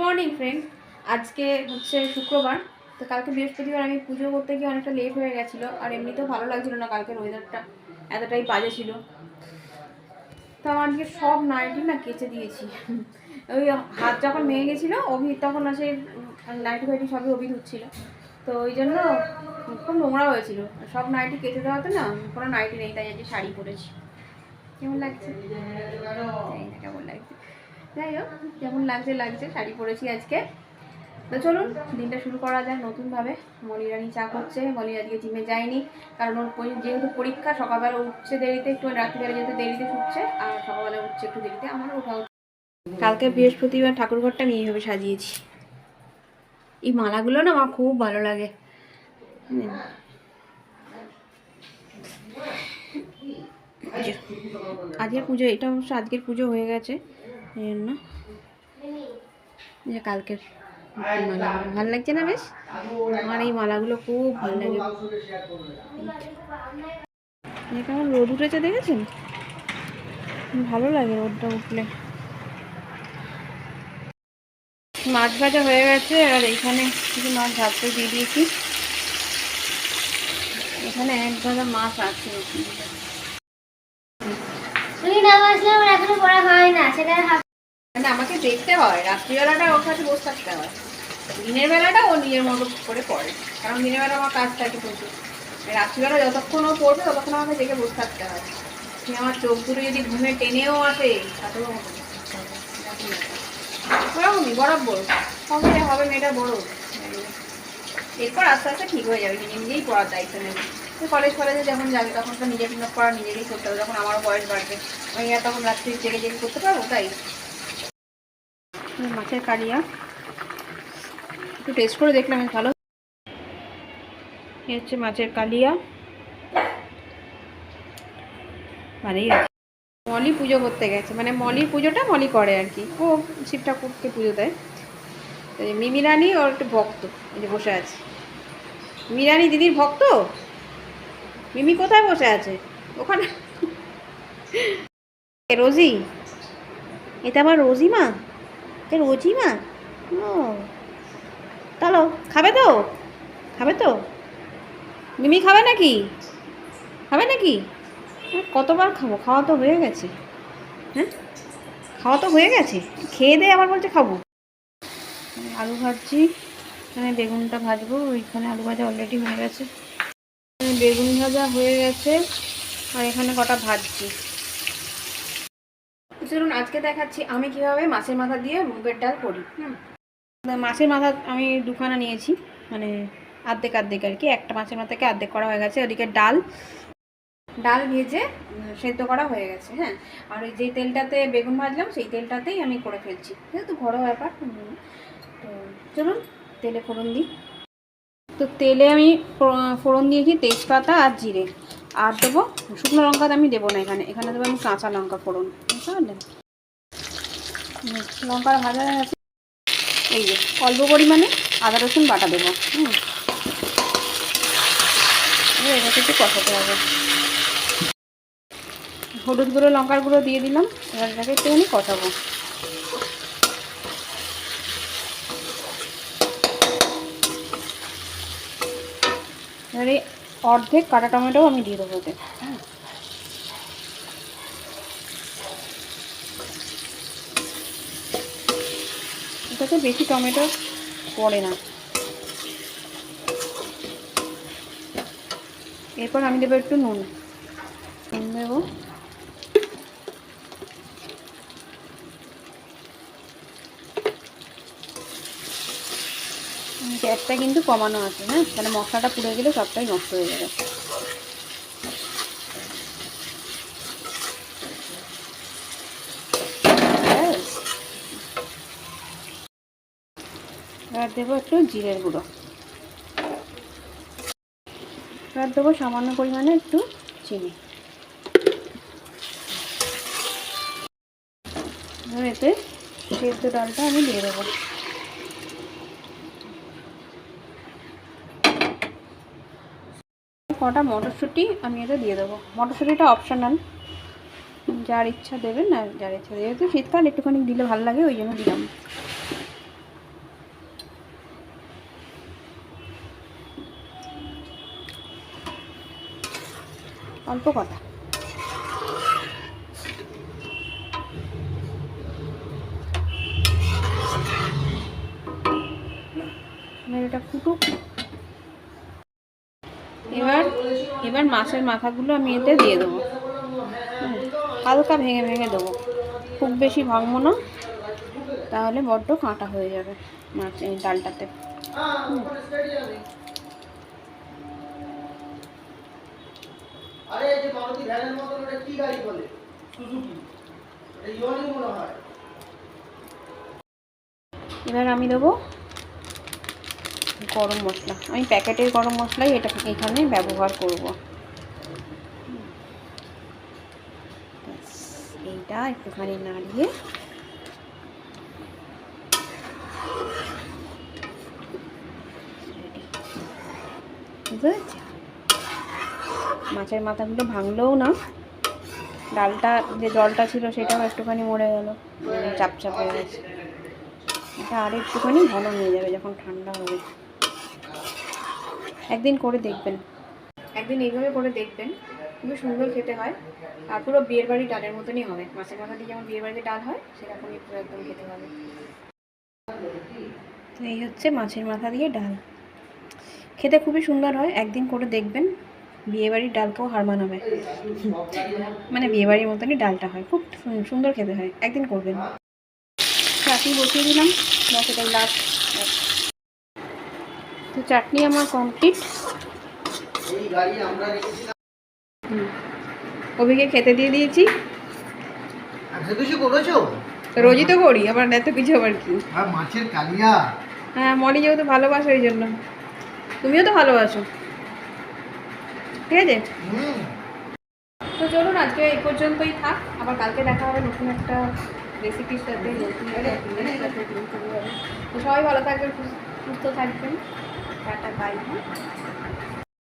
Morning friend আজকে হচ্ছে শুক্রবার, তো কালকে বৃহস্পতিবার আমি পুজো করতে গিয়ে অনেকটা লেট হয়ে গেছিল, আর এমনিতেও ভালো লাগছিল না কালকের ওয়েদারটা এতটাই বাজে ছিল। তো আমার আজকে সব নাইটি না কেচে দিয়েছি। ওই হাত যখন ভেঙে গেছিল অভির তখন আসে নাইটি ফাইটি সবই অভির হচ্ছিল তো ওই জন্য খুব নোংরা হয়েছিল। সব নাইটি কেচে দেওয়াতে না কোনো নাইটি নেই, তাই আজকে শাড়ি পরেছি। কেমন লাগছে জানি না কেমন লাগছে যাই হোক যেমন লাগছে লাগছে, শাড়ি পরেছি আজকে। তো চলুন, দিনটা শুরু করা যায় নতুনভাবে। মলি রানী চা করছে মলি আজকে জিমে যায়নি, কারণ ওর যেহেতু পরীক্ষা, সকালবেলা উঠছে দেরিতে, একটু রাত্রিবেলা যেহেতু দেরিতে উঠছে আর সকালবেলা উঠছে একটু দেরিতে, আমারও ওঠা কালকে বৃহস্পতিবার ঠাকুরঘরটা আমি এইভাবে সাজিয়েছি। এই মালাগুলো না আমার খুব ভালো লাগে। আজকের পুজো, এটা অবশ্য আজকের পুজো হয়ে গেছে। এই জন্য যে কালকের মালাগুলো ভালো লাগছে না বেশ? আমার এই মালাগুলো খুব ভালো লাগে। কেমন রোদ উঠেছে দেখেছেন? ভালো লাগে রোদটা উঠলে। মাছ ভাজা হয়ে গেছে আর এখানে কিছু মাছ ভাজতে দিয়ে দিয়েছি। এখানে এক গাদা মাছ আছে। তুই নাম আসলে আমার এখনও পড়া হয় না, সেটা মানে আমাকে দেখতে হয়, রাত্রিবেলাটা ওর কাছে বসে থাকতে হয়। দিনের বেলাটা ও নিজের মতো করে পড়ে, কারণ দিনের বেলা আমার কাজ থাকে প্রচুর। রাত্রিবেলা যতক্ষণ ও পড়বে ততক্ষণ আমাকে দেখে বসে থাকতে হয়। আমার চোখ দুটো যদি ঘুমে টেনেও আসে তাতেও। ওরকমই বরাবর। হবে হবে মেয়েটা বড়। এরপর আস্তে আস্তে ঠিক হয়ে যাবে, নিজে নিজেই পড়ার দায়িত্ব নেবে। কলেজ কলেজে যখন যাবে, তখন তো নিজে পিক পড়া নিজেকেই করতে হবে, যখন আমারও বয়স বাড়বে। আমি আর তখন রাত্রি জেগে জেগে করতে পারব, তাই? মাছের কালিয়া একটু টেস্ট করে দেখলাম ভালো। এই হচ্ছে মাছের কালিয়া ভালোই মলি পুজো করতে গেছে মানে মলির পুজোটা মলি করে আর কি। ও, শিব ঠাকুরকে পুজো দেয়। তো মিমি রানী ওর একটু ভক্ত, এই যে বসে আছে। মিরানি দিদির ভক্ত? মিমি কোথায় বসে আছে? ওখানে রোজি? এটা আবার রোজি মা এ রোজি মা ও। চলো খাবে তো? খাবে তো? মিমি খাবে নাকি? খাবে নাকি? কতবার খাব? খাওয়া তো হয়ে গেছে। হ্যাঁ? খাওয়া তো হয়ে গেছে। খেয়ে দিয়ে আবার বলছে খাব। আলু ভাজছি। এখানে বেগুনটা ভাজবো, ওইখানে আলু ভাজা অলরেডি হয়ে গেছে। বেগুন ভাজা হয়ে গেছে, আর এখানে কটা ভাজছি। চলুন, আজকে দেখাচ্ছি আমি কীভাবে মাছের মাথা দিয়ে মুগের ডাল করি, হুম? মাছের মাথা আমি দুখানা নিয়েছি মানে আর্ধেক আর্ধেক আর কি। একটা মাছের মাথাকে আর্ধেক করা হয়ে গেছে, ওদিকে ডাল ডাল ভেজে সেদ্ধ করা হয়ে গেছে হ্যাঁ। আর ওই যে তেলটাতে বেগুন ভাজলাম, সেই তেলটাতেই আমি করে ফেলছি। যেহেতু ঘরোয়া ব্যাপার তো চলুন, তেলে ফোড়ন দিই। তো তেলে আমি ফোড়ন দিয়েছি তেজপাতা আর জিরে। আর দেবো শুকনো লঙ্কা আমি দেবো না এখানে। এখানে দেবো আমি কাঁচা লঙ্কা ফোড়ন। বুঝতে পারলেন? লঙ্কার ভাজা গেছে। এই যে, অল্প পরিমাণে আদা, রসুন, বাটা দেবো। হুম। এটাকে একটু কষাতে হবে। হলুদ গুঁড়ো, লঙ্কার গুঁড়ো দিয়ে দিলাম। এবার এটাকে একটুখানি কষাবো। এবারে অর্ধেক কাটা টমেটো আমি দিয়ে দেবো ওতে। এটাতে বেশি টমেটো পড়ে না। এরপর আমি দেবো একটু নুন। নুন দেবো। গ্যাসটা কিন্তু কমানো আছে হ্যাঁ? তাহলে মশলাটা পুড়ে গেলে সবটাই নষ্ট হয়ে যাবে। এবার দেবো একটু জিরের গুঁড়ো। এবার দেবো সামান্য পরিমাণে একটু চিনি। এতে সেদ্ধ ডালটা আমি দিয়ে দেবো। কটা মটরশুঁটি, আমি এটা দিয়ে দেবো। মটরশুঁটিটা অপশনাল যার ইচ্ছা দেবেন না যার ইচ্ছা যেহেতু শীতকাল, একটুখানি দিলে ভালো লাগে, ওই জন্য দিলাম। অল্প কথা এটা কুটুক। এবার মাছের মাথাগুলো আমি এতে দিয়ে দেবো। হালকা ভেঙে ভেঙে দেবো। খুব বেশি ভাঙবো না তাহলে বড্ড কাঁটা হয়ে যাবে মাছ এই ডালটাতে। এবার আমি দেবো গরম মশলা। আমি প্যাকেটের গরম মশলাই এটা এখানে ব্যবহার করব। এইটা একটুখানি নাড়িয়ে। মাছের মাথাগুলো ভাঙলেও না। ডালটা, যে জলটা ছিল সেটাও একটুখানি মরে গেল। চাপ চাপ হয়ে গেছে। এটা আর একটুখানি ভালো হয়ে যাবে যখন ঠান্ডা হবে। একদিন করে দেখবেন। একদিন এইভাবে করে দেখবেন খুবই সুন্দর খেতে হয়। আর পুরো বিয়ের বাড়ি ডালের মতনই হবে। মাছের মাথা দিয়ে যেমন বিয়ের বাড়িতে ডাল হয় সেরকমই পুরো একদম খেতে হবে। তো এই হচ্ছে মাছের মাথা দিয়ে ডাল। খেতে খুবই সুন্দর হয় একদিন করে দেখবেন বিয়েবাড়ির ডালকেও হার মানাবে। মানে বিয়েবাড়ির মতনই ডালটা হয় খুব সুন্দর খেতে হয় একদিন করবেন। চাটনি বসিয়ে দিলাম ব্যাস এটাই লাস্ট চাটনি আমার কমপ্লিট অভিকে খেতে দিয়ে দিয়েছি। রোজই তো করি আবার এত কিছু আবার কি? মাছের কালিয়া। হ্যাঁ মরি যেহেতু ভালোবাসো ওই জন্য। তুমিও তো ভালোবাসো। ঠিক আছে? তো চলুন আজকে এই পর্যন্তই থাক। আবার কালকে দেখা হবে নতুন একটা রেসিপির সাথে। তো সবাই ভালো থাকবেন সুস্থ থাকবেন। Tata bye